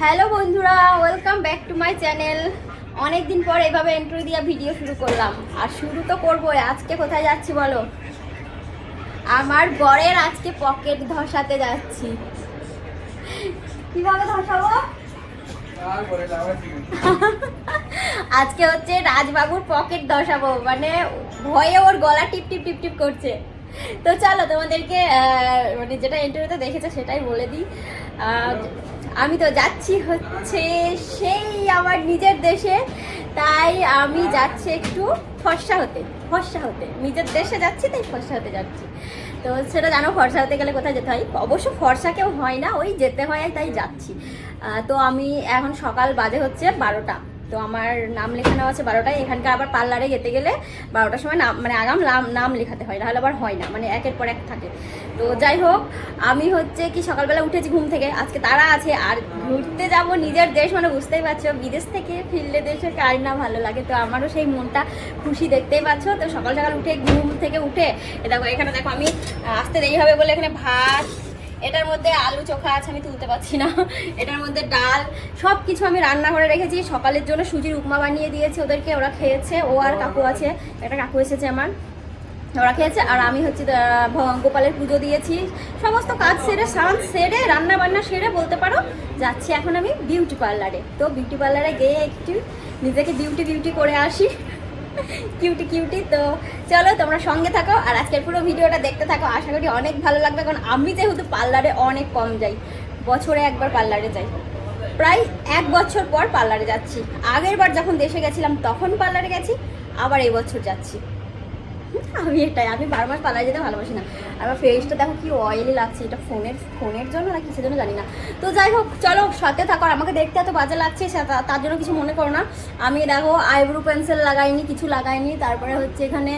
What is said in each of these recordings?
Hello বন্ধুরা welcome back to my channel অনেক দিন পর এভাবে এন্ট্রি দিয়ে ভিডিও শুরু করলাম। আর শুরু তো করবোই, আজকে কোথায় যাচ্ছি বলো? আমার বরের আজকে পকেট ধসাতে যাচ্ছি। কীভাবে ধসাবো? আজকে হচ্ছে রাজবাবুর পকেট ধসাবো মানে ভয়ে ওর গলা টিপ টিপ টিপ টিপ করছে। তো চলো তোমাদেরকে মানে যেটা ইন্টারভিউতে দেখেছে সেটাই বলে দিই। আমি তো যাচ্ছি হচ্ছে সেই আমার নিজের দেশে, তাই আমি যাচ্ছি একটু ফর্সা হতে ফর্সা হতে। নিজের দেশে যাচ্ছি, তাই ফর্সা হতে যাচ্ছি। তো সেটা জানো, ফর্সা হতে গেলে কোথায় যেতে হয়? অবশ্য ফর্সা কেউ হয় না, ওই যেতে হয়, তাই যাচ্ছি। তো আমি এখন সকাল বাজে হচ্ছে বারোটা। তো আমার নাম লেখানো আছে বারোটায়। এখানকার আবার পার্লারে যেতে গেলে বারোটার সময় নাম মানে আগাম নাম নাম লেখাতে হয়, নাহলে আবার হয় না মানে একের পর এক থাকে। তো যাই হোক, আমি হচ্ছে কি সকালবেলা উঠেছি ঘুম থেকে, আজকে তারা আছে, আর ঘুরতে যাব নিজের দেশ মানে বুঝতেই পারছ, বিদেশ থেকে ফিরলে দেশে কার না ভালো লাগে, তো আমারও সেই মনটা খুশি, দেখতেই পাচ্ছ। তো সকাল সকাল উঠে, ঘুম থেকে উঠে দেখো, এখানে দেখো আমি আসতে দেরি হবে বলে এখানে ভাত এটার মধ্যে আলু চোখা আছে আমি তুলতে পারছি না। এটার মধ্যে ডাল সব কিছু আমি রান্না করে রেখেছি। সকালের জন্য সুজির উপমা বানিয়ে দিয়েছি ওদেরকে ওরা খেয়েছে। ও আর কাকু আছে একটা কাকু এসেছে আমার। ওরা খেয়েছে আর আমি হচ্ছে গোপালের পুজো দিয়েছি। সমস্ত কাজ সেরে স্নান সেরে রান্না বান্না সেরে বলতে পারো যাচ্ছি এখন আমি বিউটি পার্লারে। তো বিউটি পার্লারে গিয়ে একটু নিজেকে বিউটি বিউটি করে আসি। কিউটি কিউটি তো চলো তোমরা সঙ্গে থাকো আর আজকের পুরো ভিডিওটা দেখতে থাকো। আশা করি অনেক ভালো লাগবে, কারণ আমি যেহেতু পার্লারে অনেক কম যাই, বছরে একবার পার্লারে যাই। প্রায় এক বছর পর পার্লারে যাচ্ছি। আগের বার যখন দেশে গেছিলাম, তখন পার্লারে গেছি, আবার এই বছর যাচ্ছি। আমি এটাই, আমি বারবার পালায় যেতে ভালোবাসি না। আমার ফেসটা দেখো কি অয়েলি লাগছে, এটা ফোনের ফোনের জন্য না কিছু জন্য জানি না। তো যাই হোক, চলো, সাথে থাকো আমাকে দেখতে এত বাজে লাগছে তার জন্য কিছু মনে করো না। আমি দেখো আইব্রো পেন্সিল লাগাইনি, কিছু লাগাইনি, তারপরে হচ্ছে এখানে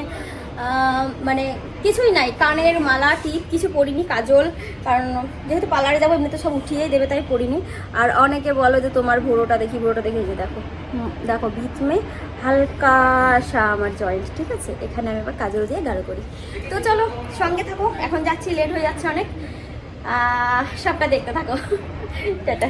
মানে কিছুই নাই। কানের মালা, টিপ, কিছু পরিনি, কাজল। কারণ যেহেতু পার্লারে যাব, এমনিতে সব উঠিয়েই দেবে, তাই পরিনি। আর অনেকে বলো যে তোমার ভোরোটা দেখি ভোরোটা দেখি যে দেখো। দেখো বিচ মে হালকা সা আমার জয়েন্ট ঠিক আছে? এখানে আমি আবার কাজল দিয়ে গাঢ় করি। তো চলো, সঙ্গে থাকো। এখন যাচ্ছি লেট হয়ে যাচ্ছে অনেক। সবটা দেখতে থাকো। টাটা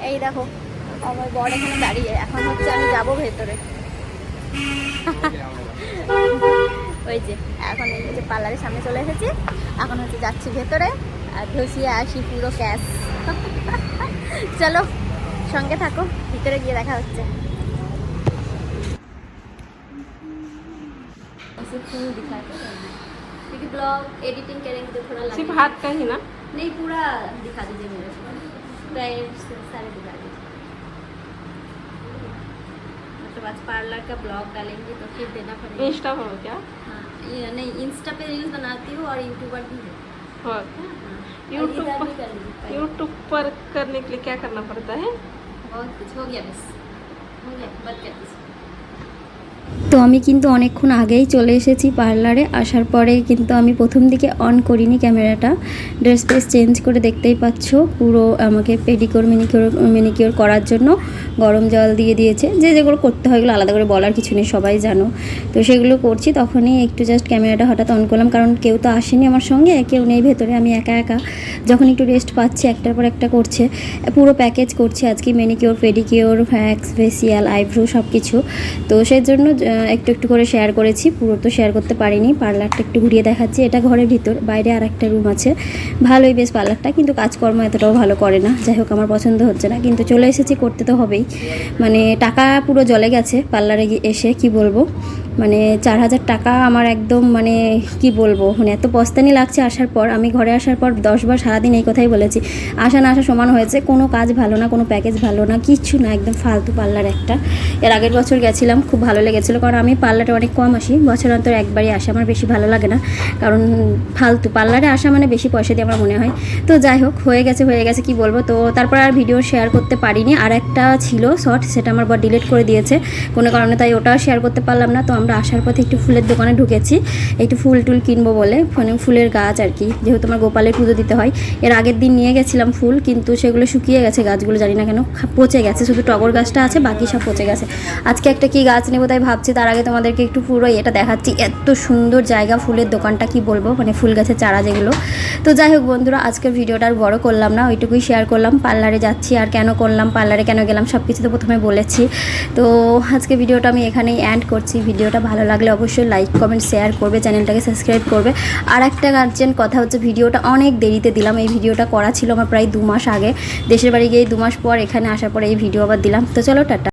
এই দেখো আমার বর এখানে দাঁড়িয়ে এখন হচ্ছে আমি যাব ভেতরে ওই যে এখন এই যে পার্লারের সামনে চলে এসেছি এখন হচ্ছে যাচ্ছি ভেতরে আর ধসিয়ে আসি পুরো ক্যাশ চলো সঙ্গে থাকো ভিতরে গিয়ে দেখা হচ্ছে क्योंकि ब्लॉग एडिटिंग करेंगे तो थोड़ा सिर्फ लगेगा। हाथ का ही ना नहीं पूरा दिखा दीजिए मेरे को पैर से सारे दिखा दीजिए मतलब आज पार्लर का ब्लॉग डालेंगे तो फिर देना पड़ेगा। इंस्टा पर क्या? हाँ ये नहीं इंस्टा पे रील्स बनाती हूँ और यूट्यूबर भी है। हो। पर- यूट्यूब पर करने के लिए क्या करना पड़ता है? बहुत कुछ हो गया बस। हो गया बस कर তো আমি কিন্তু অনেকক্ষণ আগেই চলে এসেছি পার্লারে। আসার পরে কিন্তু আমি প্রথম দিকে অন করিনি ক্যামেরাটা। ড্রেস ট্রেস চেঞ্জ করে দেখতেই পাচ্ছ, পুরো আমাকে পেডিকিওর মিনিকিওর মিনিকিওর করার জন্য গরম জল দিয়ে দিয়েছে। যে যেগুলো করতে হয় এগুলো আলাদা করে বলার কিছু নেই, সবাই জানো। তো সেগুলো করছি, তখনই একটু জাস্ট ক্যামেরাটা হঠাৎ অন করলাম, কারণ কেউ তো আসেনি আমার সঙ্গে, কেউ নেই ভেতরে, আমি একা একা। যখন একটু রেস্ট পাচ্ছি, একটার পর একটা করছে। পুরো প্যাকেজ করছি আজকে manicure pedicure wax facial eyebrow সব কিছু তো সেই জন্য একটু একটু করে শেয়ার করেছি। পুরো তো শেয়ার করতে পারিনি। পার্লারটা একটু ঘুরিয়ে দেখাচ্ছি। এটা ঘরের ভিতর। বাইরে আর একটা রুম আছে। ভালোই বেশ পার্লারটা। কিন্তু কাজকর্ম এতটাও ভালো করে না। যাই হোক, আমার পছন্দ হচ্ছে না। কিন্তু চলে এসেছি করতে তো হবেই। মানে টাকা পুরো জলে গেছে পার্লারে এসে, কি বলব? মানে চার হাজার টাকা আমার একদম মানে কি বলব মানে এত পস্তানি লাগছে আসার পর, আমি ঘরে আসার পর দশবার সারাদিন এই কথাই বলেছি। আসা না আসা সমান হয়েছে, কোনো কাজ ভালো না, কোনো প্যাকেজ ভালো না, কিচ্ছু না, একদম ফালতু পার্লার একটা। এর আগের বছর গেছিলাম, খুব ভালো লেগেছিলো, কারণ আমি পার্লারে অনেক কম আসি, বছর অন্তর একবারই আসে, আমার বেশি ভালো লাগে না। কারণ ফালতু পার্লারে আসা মানে বেশি পয়সা দিয়ে আমার মনে হয়। তো যাই হোক, হয়ে গেছে হয়ে গেছে, কি বলব, তো তারপর আর ভিডিও শেয়ার করতে পারিনি। আর একটা ছিল শর্ট সেটা আমার বর ডিলিট করে দিয়েছে। কোনো কারণে তাই ওটাও শেয়ার করতে পারলাম না। তো আমরা আসার পথে একটু ফুলের দোকানে ঢুকেছি। একটু ফুল টুল কিনবো বলে মানে ফুলের গাছ আর কি। যেহেতু আমার গোপালের পুজো দিতে হয়, এর আগের দিন নিয়ে গেছিলাম ফুল, কিন্তু সেগুলো শুকিয়ে গেছে, গাছগুলো জানি না কেন পচে গেছে। শুধু টগর গাছটা আছে, বাকি সব পচে গেছে। আজকে একটা কি গাছ নেব তাই ভাবছি, তার আগে তোমাদেরকে একটু পুরো এটা দেখাচ্ছি। এত সুন্দর জায়গা, ফুলের দোকানটা কি বলব মানে ফুল গাছের চারা যেগুলো। তো যাই হোক বন্ধুরা, আজকের ভিডিওটা আর বড় করলাম না, ওইটুকুই শেয়ার করলাম। পার্লারে যাচ্ছি, আর কেন করলাম, পার্লারে কেন গেলাম সব কিছু তো প্রথমে বলেছি। তো আজকে ভিডিওটা আমি এখানেই অ্যান্ড করছি। ভিডিওটা ভালো লাগলে অবশ্যই লাইক কমেন্ট শেয়ার করবে, চ্যানেলটাকে সাবস্ক্রাইব করবে। আর একটা গার্জেন কথা হচ্ছে, ভিডিওটা অনেক দেরিতে দিলাম। এই ভিডিওটা করা ছিল আমার প্রায় দু মাস আগে। দেশের বাড়ি গিয়ে দু মাস পর এখানে আসার পর এই ভিডিও আবার দিলাম। তো চলো, টাটা।